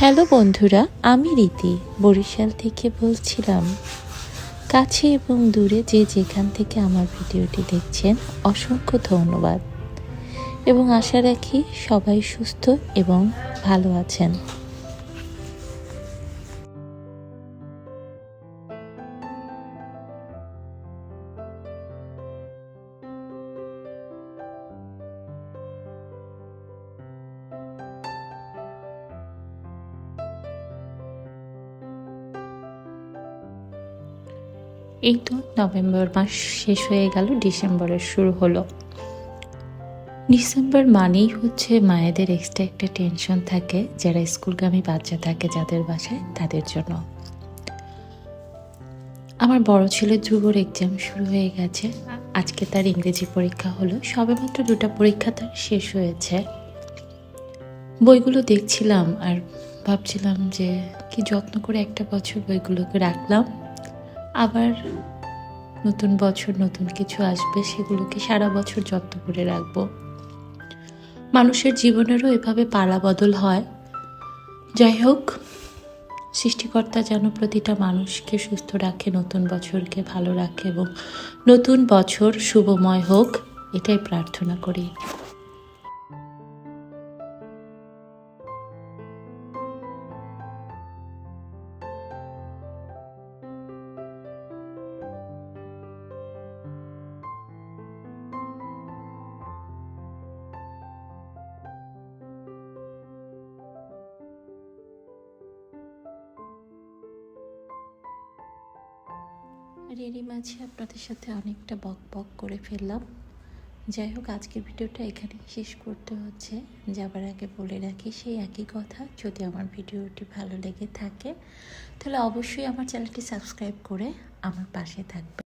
Hello বন্ধুরা, আমি রীতি। বরিশাল থেকে বলছিলাম, কাছে এবং দূরে যে যেখান থেকে আমার ভিডিওটি দেখছেন, অসংখ্য ধন্যবাদ। এবং আশা রাখি সবাই সুস্থ এবং ভালো আছেন। এই তো নভেম্বর মাস শেষ হয়ে গেল, ডিসেম্বরের শুরু হলো। ডিসেম্বর মানেই হচ্ছে মায়েদের এক্সট্রা একটা টেনশন থাকে, যারা স্কুলগামী বাচ্চা থাকে যাদের বাসায়, তাদের জন্য। আমার বড় ছেলের ধ্রুবর এক্সাম শুরু হয়ে গেছে। আজকে তার ইংরেজি পরীক্ষা হলো। সবেমাত্র দুটো পরীক্ষা তার শেষ হয়েছে। বইগুলো দেখছিলাম আর ভাবছিলাম যে কি যত্ন করে একটা বছর বইগুলোকে রাখলাম। আবার নতুন বছর, নতুন কিছু আসবে, সেগুলোকে সারা বছর যত্ন করে রাখব। মানুষের জীবনেরও এভাবে পালা বদল হয়। যাই হোক, সৃষ্টিকর্তা যেন প্রতিটা মানুষকে সুস্থ রাখে, নতুন বছরকে ভালো রাখে এবং নতুন বছর শুভময় হোক, এটাই প্রার্থনা করি। আর এরই মাঝে আপনাদের সাথে অনেকটা বক বক করে ফেললাম। যাই হোক, আজকের ভিডিওটা এখানে শেষ করতে হচ্ছে। যাবার আগে বলে রাখি সেই একই কথা, যদি আমার ভিডিওটি ভালো লেগে থাকে, তাহলে অবশ্যই আমার চ্যানেলটি সাবস্ক্রাইব করে আমার পাশে থাকবে